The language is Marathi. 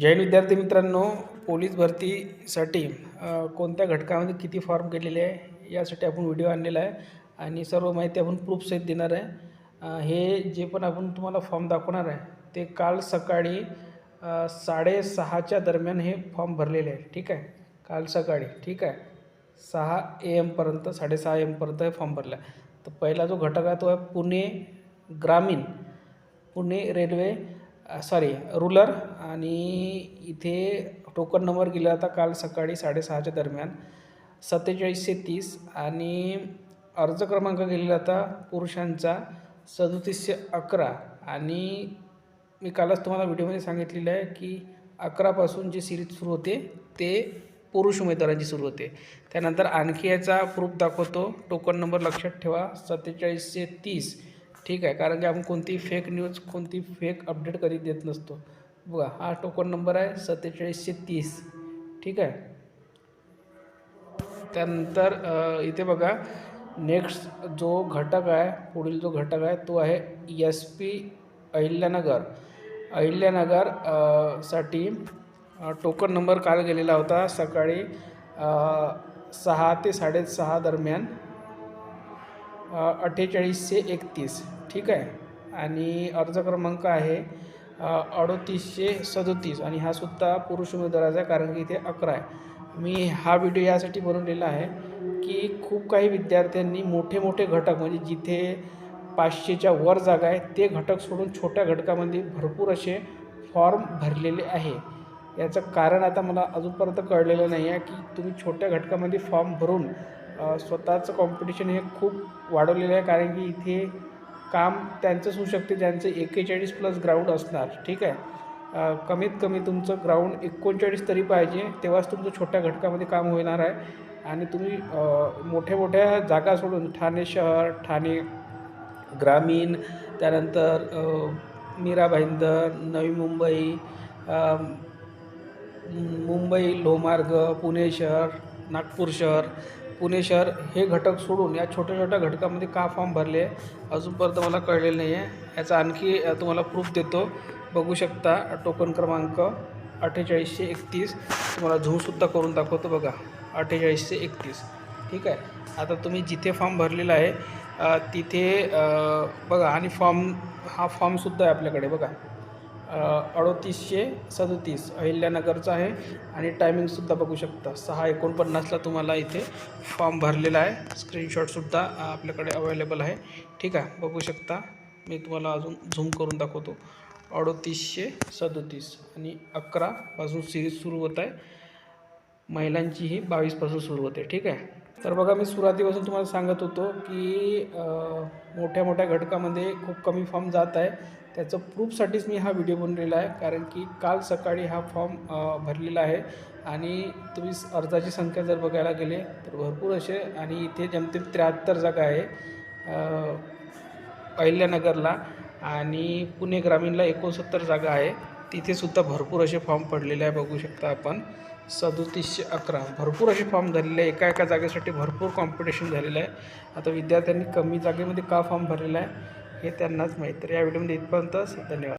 जैन विद्यार्थी मित्रांनो पोलीस भरतीसाठी कोणत्या घटकामध्ये किती फॉर्म केलेले आहे यासाठी आपण व्हिडिओ आणलेला आहे आणि सर्व माहिती आपण प्रूफसहित देणार आहे. हे जे पण आपण तुम्हाला फॉर्म दाखवणार आहे ते काल सकाळी साडेसहाच्या दरम्यान हे फॉर्म भरलेले आहे ठीक आहे? काल सकाळी ठीक आहे? सहा ए एमपर्यंत साडेसहा एमपर्यंत हे फॉर्म भरला आहे. तर पहिला जो घटक आहे तो आहे पुणे ग्रामीण पुणे रेल्वे सॉरी रुलर आणि इथे टोकन नंबर गेला होता काल सकाळी साडेसहाच्या दरम्यान. सत्तेचाळीसशे तीस आणि अर्ज क्रमांक गेलेला होता पुरुषांचा सदोतीसशे अकरा. आणि मी कालच तुम्हाला व्हिडिओमध्ये सांगितलेलं आहे की अकरापासून जी सिरीज सुरू होते ते पुरुष उमेदवारांची सुरू होते. त्यानंतर आणखी याचा प्रूफ दाखवतो. टोकन नंबर लक्षात ठेवा. सत्तेचाळीसशे तीस. ठीक आहे कारण की आपण कोणती फेक न्यूज़ कोणती फेक अपडेट कधी देत नसतो. बघा हा टोकन नंबर आहे सत्तेचाळीसशे तीस. ठीक आहे? त्यानंतर इथे बघा नेक्स्ट जो घटक आहे पुढील जो घटक आहे तो आहे एस पी अहिल्यानगर. अहिल्यानगर साठी टोकन नंबर काल गेलेला होता सकाळी अ, सहा ते दरम्यान. अठ्ठेचाळीसशे एकतीस. ठीक आहे? आणि अर्ज क्रमांक आहे अडतीसशे अडोतीसशे सदोतीस. आणि हा सुद्धा पुरुष उमेदवाराचा आहे कारण की इथे अकरा आहे. मी हा व्हिडिओ यासाठी बनवलेला आहे की खूप काही विद्यार्थ्यांनी मोठे मोठे घटक म्हणजे जिथे पाचशेच्या वर जागा आहे ते घटक सोडून छोट्या घटकामध्ये भरपूर असे फॉर्म भरलेले आहे. याचं कारण आता मला अजूनपर्यंत कळलेलं नाही आहे की तुम्ही छोट्या घटकामध्ये फॉर्म भरून स्वतःचं कॉम्पिटिशन हे खूप वाढवलेलं आहे कारण की इथे काम त्यांचंच होऊ शकते ज्यांचं एकेचाळीस प्लस ग्राउंड असणार ठीक आहे? कमीत कमी तुमचं ग्राउंड एकोणचाळीस तरी पाहिजे तेव्हाच तुमचं छोट्या घटकामध्ये काम होणार आहे. आणि तुम्ही मोठ्या मोठ्या जागा सोडून ठाणे शहर ठाणे ग्रामीण त्यानंतर मीरा भाईंदर नवी मुंबई मुंबई लोहमार्ग पुणे शहर नागपूर शहर पुणे शहर हे घटक सोडून या छोट्या छोट्या घटकामध्ये का फॉर्म भरले अजूनपर्यंत मला कळलेलं नाही आहे. याचा आणखी तुम्हाला प्रूफ देतो. बघू शकता टोकन क्रमांक अठ्ठेचाळीसशे एकतीस. तुम्हाला झूमसुद्धा करून दाखवतो बघा. अठ्ठेचाळीसशे एकतीस. ठीक आहे? आता तुम्ही जिथे फॉर्म भरलेला आहे तिथे बघा. आणि फॉर्म हा फॉर्मसुद्धा आहे आपल्याकडे. बघा. अडोतीसशे सदतीस अहिल्यानगरचं आहे. आणि टायमिंगसुद्धा बघू शकता. सहा एकोणपन्नासला तुम्हाला इथे फॉर्म भरलेला आहे. स्क्रीनशॉटसुद्धा आपल्याकडे अवेलेबल आहे. ठीक आहे बघू शकता. मी तुम्हाला अजून झूम करून दाखवतो. अडोतीसशे सदतीस आणि अकरापासून सिरीज सुरू होत आहे. महिलांची ही बावीसपासून सुरू होते ठीक आहे. तर बघा मी सुरुवातीपासून तुम्हाला सांगत होतो की मोठ्या मोठ्या घटकामध्ये खूप कमी फॉर्म जात आहे. त्याचं प्रूफसाठीच मी हा व्हिडिओ बनवलेला आहे कारण की काल सकाळी हा फॉर्म भरलेला आहे. आणि तुम्ही अर्जाची संख्या जर बघायला गेले तर भरपूर असे आणि इथे जमतेम त्र्याहत्तर जागा आहे अहिल्यानगरला आणि पुणे ग्रामीणला एकोणसत्तर जागा आहे. तिथे सुद्धा भरपूर असे फॉर्म पडलेले आहे बघू शकता आपण. सदोतीसशे अकरा. भरपूर असे फॉर्म झालेले आहे. एका एका जागेसाठी भरपूर कॉम्पिटिशन झालेलं आहे. आता विद्यार्थ्यांनी कमी जागेमध्ये का फॉर्म भरलेला आहे हे त्यांनाच माहीत तर या व्हिडिओमध्ये इथपर्यंतच धन्यवाद.